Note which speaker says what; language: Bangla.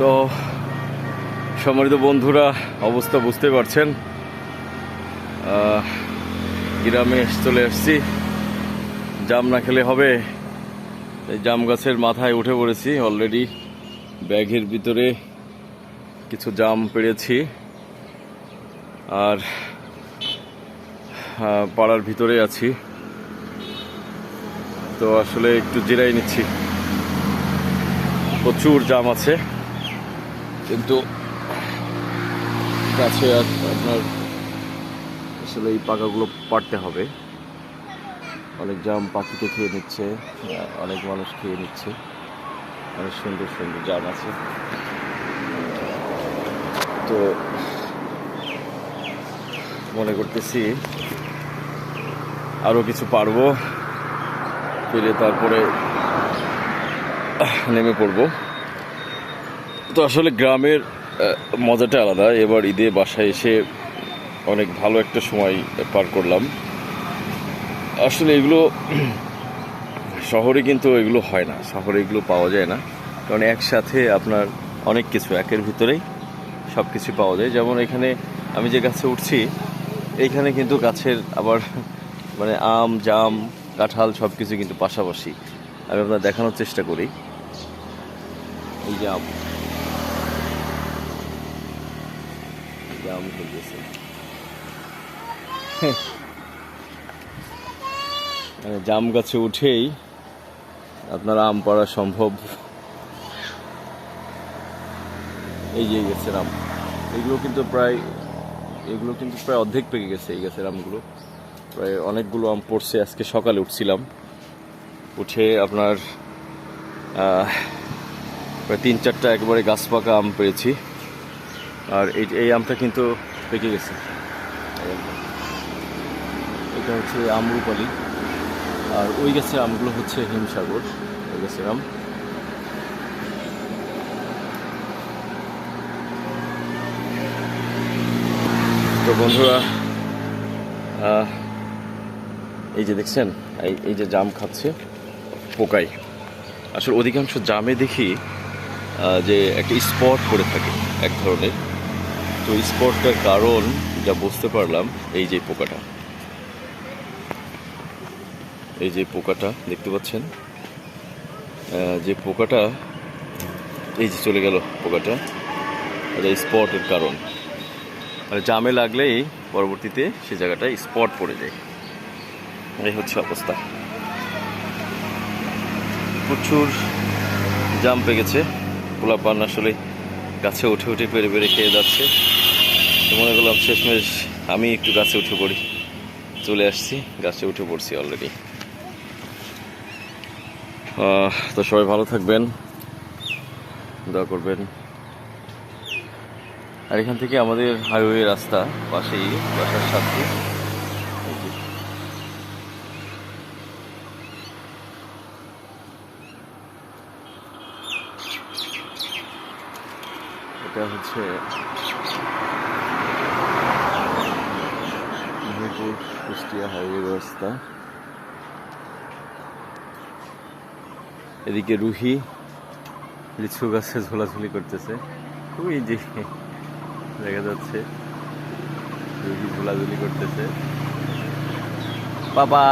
Speaker 1: তো সম্মানিত বন্ধুরা, অবস্থা বুঝতে পারছেন। গ্রামে চলে এসেছি। জাম না খেলে হবে। এই জাম গাছের মাথায় উঠে পড়েছি। অলরেডি ব্যাগের ভিতরে কিছু জাম পেড়েছি। আর পাড়ার ভিতরে আছি। তো আসলে একটু জিরাই নিচ্ছি। প্রচুর জাম আছে। কিন্তু গাছে আর আপনার আসলে এই পাকাগুলো পারতে হবে। অনেক জাম পাখিতে খেয়ে নিচ্ছে অনেক মানুষ খেয়ে নিচ্ছে। অনেক সুন্দর সুন্দর জাম আছে। তো মনে করতেছি আরও কিছু পারব, পেরে তারপরে নেমে পড়ব। তো আসলে গ্রামের মজাটা আলাদা। এবার ঈদে বাসায় এসে অনেক ভালো একটা সময় পার করলাম। আসলে এগুলো শহরে কিন্তু এগুলো হয় না। শহরে এগুলো পাওয়া যায় না। কারণ একসাথে আপনার অনেক কিছু, একের ভিতরেই সব কিছু পাওয়া যায়। যেমন এখানে আমি যে গাছে উঠছি এইখানে কিন্তু গাছের আবার মানে আম, জাম, কাঁঠাল সব কিছু কিন্তু পাশাপাশি। আমি আপনার দেখানোর চেষ্টা করি। এই যে আম। ফেলতেছে মানে জাম গাছে উঠেই আপনার আম পাড়া সম্ভব। এই যে এই গাছের আম। এগুলো কিন্তু প্রায়, এগুলো কিন্তু প্রায় অর্ধেক পেকে গেছে এই গাছের আমগুলো। প্রায় অনেকগুলো আম পড়ছে, আজকে সকালে উঠছিলাম। উঠে আপনার প্রায় তিন চারটা একবারে গাছ পাকা আম পেয়েছি। আর এই এই আমটা কিন্তু পেকে গেছে। এটা হচ্ছে আমরুপালি। আর ওই গাছের আমগুলো হচ্ছে হিমসাগর, ওই গাছের আম। তো বন্ধুরা এই যে দেখছেন, এই যে জাম খাচ্ছে পোকাই। আসলে অধিকাংশ জামে দেখি যে একটা স্পট করে থাকে এক ধরনের। তো স্পটটার কারণ যা বুঝতে পারলাম, এই যে পোকাটা। এই যে পোকাটা, দেখতে পাচ্ছেন? যে পোকাটা, এই যে চলে গেল পোকাটা। এটা স্পটের কারণ। মানে জামে লাগলেই পরবর্তীতে সে জায়গাটায় স্পট পড়ে যায়। এই হচ্ছে অবস্থা। প্রচুর জাম পেকেছে গোলাপান আসলে গাছে উঠে উঠে পেরে পেরে খেয়ে যাচ্ছে। তো মনে করলাম শেষমেশ আমি একটু গাছে উঠে পড়ি। চলে আসছি, গাছে উঠে পড়ছি অলরেডি তো সবাই ভালো থাকবেন, দোয়া করবেন। আর এখান থেকে আমাদের হাইওয়ে রাস্তা, পাশেই, বাসার সাথে এই যে। এটা হচ্ছে মেহেরপুর কুষ্টিয়া হাইওয়ে রাস্তা। এদিকে রুহি লিচু গাছে ঝোলাঝুলি করতেছে। খুবই যে দেখা যাচ্ছে, রুহি ঝোলাঝুলি করতেছে। বাবা!